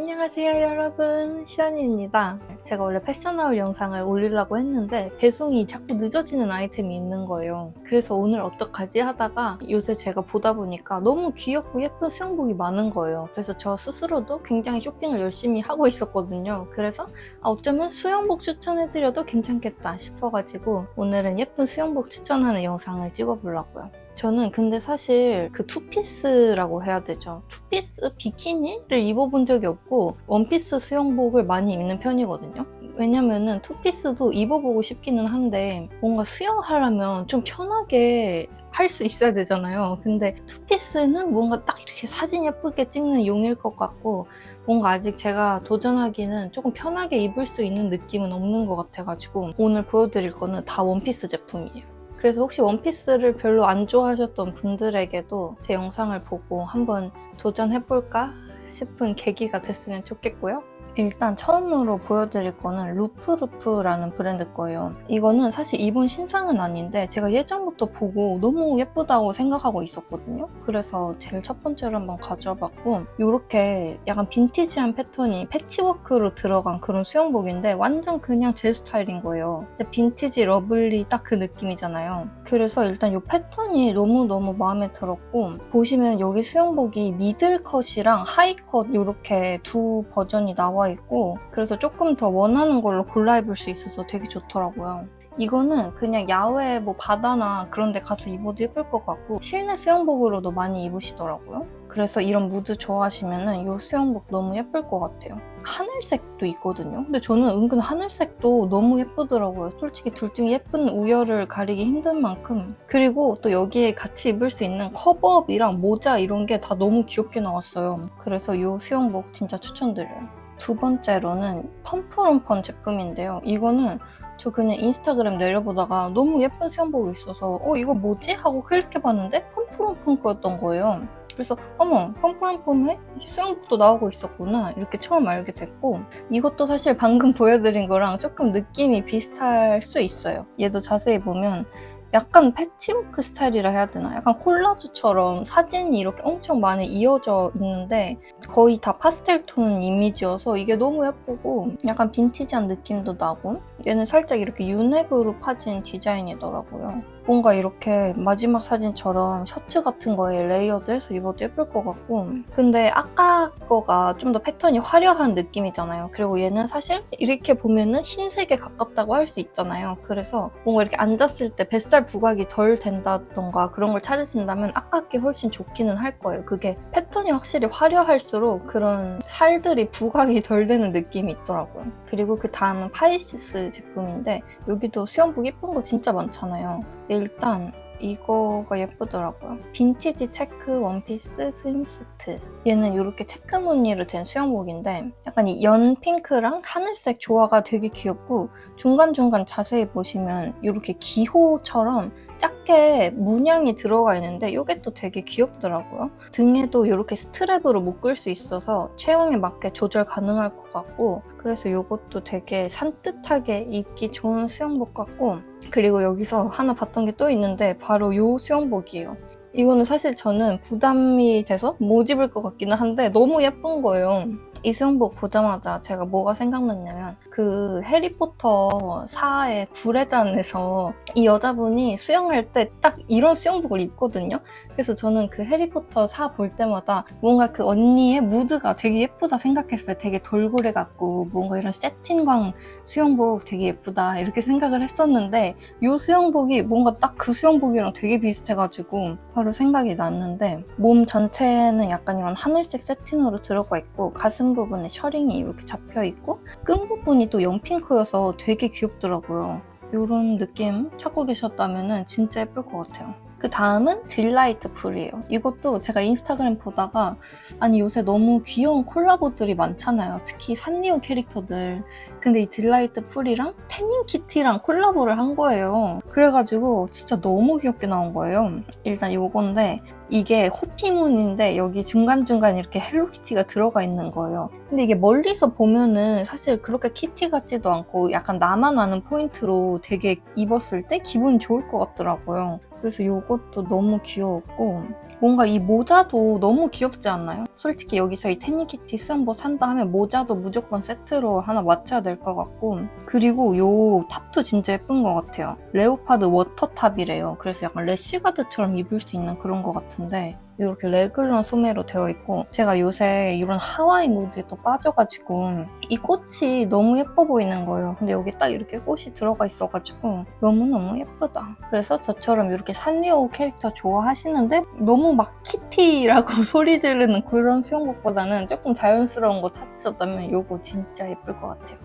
안녕하세요 여러분. 시연입니다. 제가 원래 패션하울 영상을 올리려고 했는데 배송이 자꾸 늦어지는 아이템이 있는 거예요. 그래서 오늘 어떡하지 하다가 요새 제가 보다 보니까 너무 귀엽고 예쁜 수영복이 많은 거예요. 그래서 저 스스로도 굉장히 쇼핑을 열심히 하고 있었거든요. 그래서 아, 어쩌면 수영복 추천해드려도 괜찮겠다 싶어가지고 오늘은 예쁜 수영복 추천하는 영상을 찍어보려고요 저는 근데 사실 그 투피스라고 해야 되죠. 투피스 비키니를 입어본 적이 없고 원피스 수영복을 많이 입는 편이거든요. 왜냐면은 투피스도 입어보고 싶기는 한데 뭔가 수영하려면 좀 편하게 할 수 있어야 되잖아요. 근데 투피스는 뭔가 딱 이렇게 사진 예쁘게 찍는 용일 것 같고 뭔가 아직 제가 도전하기는 조금 편하게 입을 수 있는 느낌은 없는 것 같아가지고 오늘 보여드릴 거는 다 원피스 제품이에요. 그래서 혹시 원피스를 별로 안 좋아하셨던 분들에게도 제 영상을 보고 한번 도전해볼까 싶은 계기가 됐으면 좋겠고요. 일단 처음으로 보여드릴 거는 루프루프라는 브랜드 거예요. 이거는 사실 이번 신상은 아닌데 제가 예전부터 보고 너무 예쁘다고 생각하고 있었거든요. 그래서 제일 첫 번째로 한번 가져와 봤고 이렇게 약간 빈티지한 패턴이 패치워크로 들어간 그런 수영복인데 완전 그냥 제 스타일인 거예요. 빈티지 러블리 딱 그 느낌이잖아요. 그래서 일단 이 패턴이 너무너무 마음에 들었고 보시면 여기 수영복이 미들컷이랑 하이컷 이렇게 두 버전이 나와 있고 그래서 조금 더 원하는 걸로 골라 입을 수 있어서 되게 좋더라고요. 이거는 그냥 야외 뭐 바다나 그런 데 가서 입어도 예쁠 것 같고 실내 수영복으로도 많이 입으시더라고요. 그래서 이런 무드 좋아하시면은 이 수영복 너무 예쁠 것 같아요. 하늘색도 있거든요. 근데 저는 은근 하늘색도 너무 예쁘더라고요. 솔직히 둘 중에 예쁜 우열을 가리기 힘든 만큼. 그리고 또 여기에 같이 입을 수 있는 커버업이랑 모자 이런 게 다 너무 귀엽게 나왔어요. 그래서 이 수영복 진짜 추천드려요. 두 번째로는 펌프럼펀 제품인데요. 이거는 저 그냥 인스타그램 내려보다가 너무 예쁜 수영복이 있어서 어 이거 뭐지? 하고 클릭해봤는데 펌프럼펀 거였던 거예요. 그래서 어머 펌프럼펌에 수영복도 나오고 있었구나 이렇게 처음 알게 됐고 이것도 사실 방금 보여드린 거랑 조금 느낌이 비슷할 수 있어요. 얘도 자세히 보면 약간 패치워크 스타일이라 해야 되나? 약간 콜라주처럼 사진이 이렇게 엄청 많이 이어져 있는데 거의 다 파스텔 톤 이미지여서 이게 너무 예쁘고 약간 빈티지한 느낌도 나고 얘는 살짝 이렇게 윤회그로 파진 디자인이더라고요. 뭔가 이렇게 마지막 사진처럼 셔츠 같은 거에 레이어드해서 입어도 예쁠 것 같고 근데 아까 거가 좀 더 패턴이 화려한 느낌이잖아요. 그리고 얘는 사실 이렇게 보면은 흰색에 가깝다고 할 수 있잖아요. 그래서 뭔가 이렇게 앉았을 때 뱃살 부각이 덜 된다던가 그런 걸 찾으신다면 아깝게 훨씬 좋기는 할 거예요. 그게 패턴이 확실히 화려할수록 그런 살들이 부각이 덜 되는 느낌이 있더라고요. 그리고 그 다음은 파이시스 제품인데 여기도 수영복 예쁜 거 진짜 많잖아요. 일단 이거가 예쁘더라고요. 빈티지 체크 원피스 스윙수트. 얘는 이렇게 체크 무늬로 된 수영복인데 약간 이 연 핑크랑 하늘색 조화가 되게 귀엽고 중간중간 자세히 보시면 이렇게 기호처럼 작게 문양이 들어가 있는데 이게 또 되게 귀엽더라고요. 등에도 이렇게 스트랩으로 묶을 수 있어서 체형에 맞게 조절 가능할 것 같고 그래서 이것도 되게 산뜻하게 입기 좋은 수영복 같고 그리고 여기서 하나 봤던 게 또 있는데 바로 이 수영복이에요. 이거는 사실 저는 부담이 돼서 못 입을 것 같기는 한데 너무 예쁜 거예요. 이 수영복 보자마자 제가 뭐가 생각났냐면 그 해리포터 4의 불의 잔에서 이 여자분이 수영할 때 딱 이런 수영복을 입거든요. 그래서 저는 그 해리포터 4 볼 때마다 뭔가 그 언니의 무드가 되게 예쁘다 생각했어요. 되게 돌고래 같고 뭔가 이런 세틴광 수영복 되게 예쁘다 이렇게 생각을 했었는데 이 수영복이 뭔가 딱 그 수영복이랑 되게 비슷해가지고 바로 생각이 났는데 몸 전체는 약간 이런 하늘색 세틴으로 들어가 있고 가슴 부분에 셔링이 이렇게 잡혀 있고 끈 부분이 또 연핑크여서 되게 귀엽더라고요. 이런 느낌 찾고 계셨다면 진짜 예쁠 것 같아요. 그 다음은 딜라이트 풀이에요. 이것도 제가 인스타그램 보다가 아니 요새 너무 귀여운 콜라보들이 많잖아요. 특히 산리오 캐릭터들. 근데 이 딜라이트 풀이랑 태닝 키티랑 콜라보를 한 거예요. 그래가지고 진짜 너무 귀엽게 나온 거예요. 일단 요건데 이게 호피문인데 여기 중간중간 이렇게 헬로키티가 들어가 있는 거예요. 근데 이게 멀리서 보면은 사실 그렇게 키티 같지도 않고 약간 나만 아는 포인트로 되게 입었을 때 기분이 좋을 것 같더라고요. 그래서 이것도 너무 귀여웠고 뭔가 이 모자도 너무 귀엽지 않나요? 솔직히 여기서 이 테니키티 수영복 산다 하면 모자도 무조건 세트로 하나 맞춰야 될 것 같고 그리고 요 탑도 진짜 예쁜 것 같아요. 레오파드 워터탑이래요. 그래서 약간 래쉬가드처럼 입을 수 있는 그런 것 같은데 이렇게 레글런 소매로 되어 있고 제가 요새 이런 하와이 무드에 또 빠져가지고 이 꽃이 너무 예뻐 보이는 거예요. 근데 여기 딱 이렇게 꽃이 들어가 있어가지고 너무너무 예쁘다. 그래서 저처럼 이렇게 산리오 캐릭터 좋아하시는데 너무 막 키티라고 소리 지르는 그런 수영복보다는 조금 자연스러운 거 찾으셨다면 이거 진짜 예쁠 것 같아요.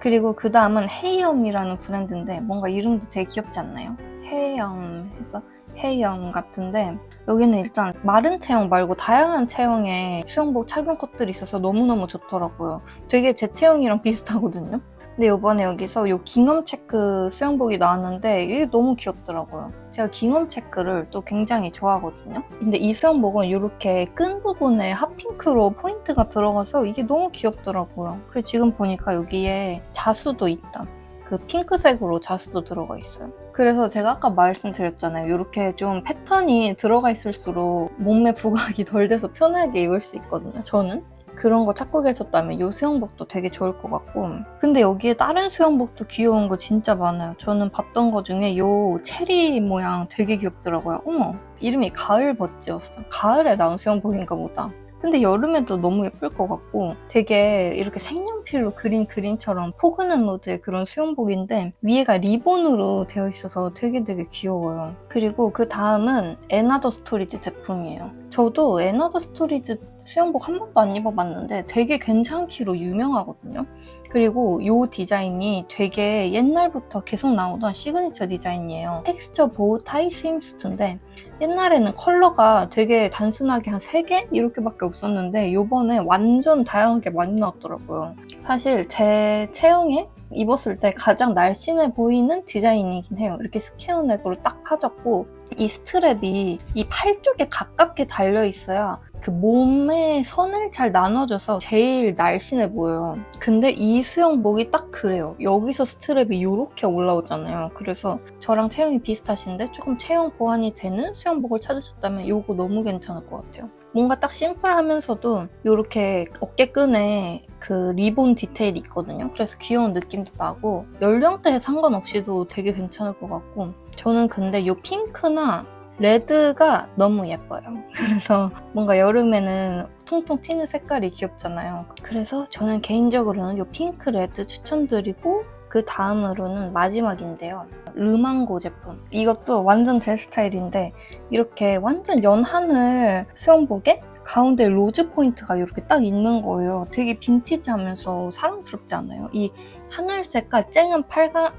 그리고 그 다음은 헤이엄이라는 브랜드인데 뭔가 이름도 되게 귀엽지 않나요? 헤이엄 해서 헤이엄 같은데 여기는 일단 마른 체형 말고 다양한 체형의 수영복 착용 컷들이 있어서 너무너무 좋더라고요. 되게 제 체형이랑 비슷하거든요. 근데 이번에 여기서 요 깅엄 체크 수영복이 나왔는데 이게 너무 귀엽더라고요. 제가 깅엄 체크를 또 굉장히 좋아하거든요. 근데 이 수영복은 이렇게 끈 부분에 핫핑크로 포인트가 들어가서 이게 너무 귀엽더라고요. 그리고 지금 보니까 여기에 자수도 있다. 그 핑크색으로 자수도 들어가 있어요. 그래서 제가 아까 말씀드렸잖아요. 이렇게 좀 패턴이 들어가 있을수록 몸매 부각이 덜 돼서 편하게 입을 수 있거든요. 저는. 그런 거 찾고 계셨다면 이 수영복도 되게 좋을 것 같고 근데 여기에 다른 수영복도 귀여운 거 진짜 많아요 저는 봤던 거 중에 이 체리 모양 되게 귀엽더라고요 어머 이름이 가을 버찌였어 가을에 나온 수영복인가 보다 근데 여름에도 너무 예쁠 것 같고 되게 이렇게 색연필로 그린 그림처럼 포근한 무드의 그런 수영복인데 위에가 리본으로 되어 있어서 되게 되게 귀여워요. 그리고 그 다음은 에나더 스토리즈 제품이에요. 저도 에나더 스토리즈 수영복 한 번도 안 입어봤는데 되게 괜찮기로 유명하거든요. 그리고 이 디자인이 되게 옛날부터 계속 나오던 시그니처 디자인이에요. 텍스처 보호 타이 스임스트인데 옛날에는 컬러가 되게 단순하게 한 3개? 이렇게밖에 없었는데 요번에 완전 다양하게 많이 나왔더라고요. 사실 제 체형에 입었을 때 가장 날씬해 보이는 디자인이긴 해요. 이렇게 스퀘어넥으로 딱 파졌고 이 스트랩이 이 팔 쪽에 가깝게 달려 있어야 그 몸의 선을 잘 나눠줘서 제일 날씬해 보여요. 근데 이 수영복이 딱 그래요. 여기서 스트랩이 이렇게 올라오잖아요. 그래서 저랑 체형이 비슷하신데 조금 체형 보완이 되는 수영복을 찾으셨다면 이거 너무 괜찮을 것 같아요. 뭔가 딱 심플하면서도 이렇게 어깨끈에 그 리본 디테일이 있거든요. 그래서 귀여운 느낌도 나고 연령대에 상관없이도 되게 괜찮을 것 같고 저는 근데 이 핑크나 레드가 너무 예뻐요. 그래서 뭔가 여름에는 통통 튀는 색깔이 귀엽잖아요. 그래서 저는 개인적으로는 이 핑크 레드 추천드리고 그 다음으로는 마지막인데요. 르망고 제품. 이것도 완전 제 스타일인데 이렇게 완전 연하늘 수영복에 가운데 로즈 포인트가 이렇게 딱 있는 거예요. 되게 빈티지하면서 사랑스럽지 않아요? 이 하늘색과 쨍한 빨강,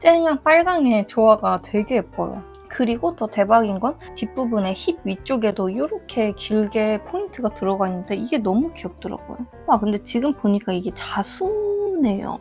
쨍한 빨강의 조화가 되게 예뻐요. 그리고 더 대박인 건 뒷부분에 힙 위쪽에도 이렇게 길게 포인트가 들어가 있는데 이게 너무 귀엽더라고요. 아 근데 지금 보니까 이게 자수네요.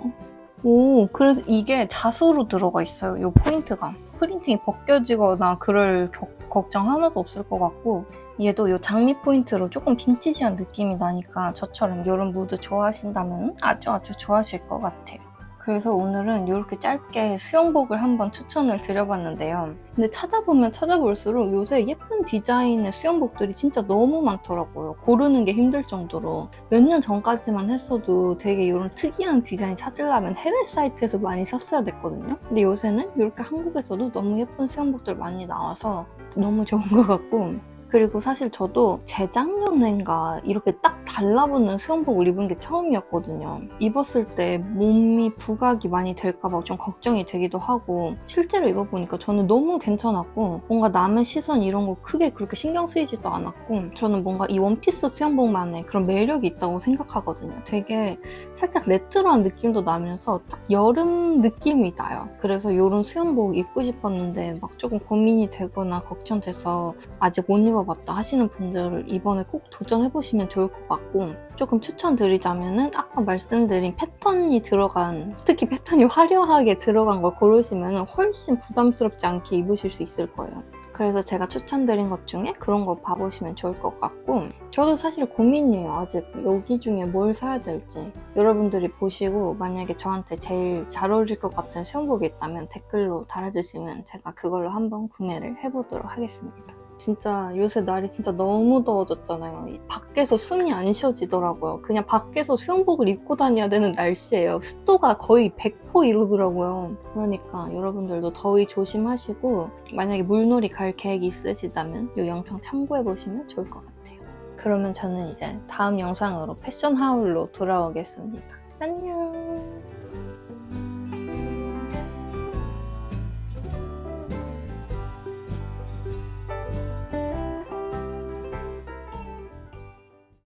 오 그래서 이게 자수로 들어가 있어요. 이 포인트가. 프린팅이 벗겨지거나 그럴 겨- 걱정 하나도 없을 것 같고 얘도 이 장미 포인트로 조금 빈티지한 느낌이 나니까 저처럼 이런 무드 좋아하신다면 아주 아주 좋아하실 것 같아요. 그래서 오늘은 이렇게 짧게 수영복을 한번 추천을 드려봤는데요. 근데 찾아보면 찾아볼수록 요새 예쁜 디자인의 수영복들이 진짜 너무 많더라고요. 고르는 게 힘들 정도로. 몇 년 전까지만 했어도 되게 이런 특이한 디자인 찾으려면 해외 사이트에서 많이 샀어야 됐거든요. 근데 요새는 이렇게 한국에서도 너무 예쁜 수영복들 많이 나와서 너무 좋은 것 같고 그리고 사실 저도 재작년인가 이렇게 딱 달라붙는 수영복을 입은 게 처음이었거든요. 입었을 때 몸이 부각이 많이 될까봐 좀 걱정이 되기도 하고 실제로 입어보니까 저는 너무 괜찮았고 뭔가 남의 시선 이런 거 크게 그렇게 신경 쓰이지도 않았고 저는 뭔가 이 원피스 수영복만의 그런 매력이 있다고 생각하거든요. 되게 살짝 레트로한 느낌도 나면서 딱 여름 느낌이 나요. 그래서 이런 수영복 입고 싶었는데 막 조금 고민이 되거나 걱정돼서 아직 못 입어봤다 하시는 분들 이번에 꼭 도전해보시면 좋을 것 같고 조금 추천드리자면은 아까 말씀드린 패턴이 들어간 특히 패턴이 화려하게 들어간 걸 고르시면 훨씬 부담스럽지 않게 입으실 수 있을 거예요. 그래서 제가 추천드린 것 중에 그런 거 봐보시면 좋을 것 같고 저도 사실 고민이에요. 아직 여기 중에 뭘 사야 될지. 여러분들이 보시고 만약에 저한테 제일 잘 어울릴 것 같은 수영복이 있다면 댓글로 달아주시면 제가 그걸로 한번 구매를 해보도록 하겠습니다. 진짜 요새 날이 진짜 너무 더워졌잖아요. 이 밖에서 숨이 안 쉬어지더라고요. 그냥 밖에서 수영복을 입고 다녀야 되는 날씨예요. 습도가 거의 100% 이루더라고요. 그러니까 여러분들도 더위 조심하시고 만약에 물놀이 갈 계획이 있으시다면 이 영상 참고해 보시면 좋을 것 같아요. 그러면 저는 이제 다음 영상으로 패션 하울로 돌아오겠습니다. 안녕.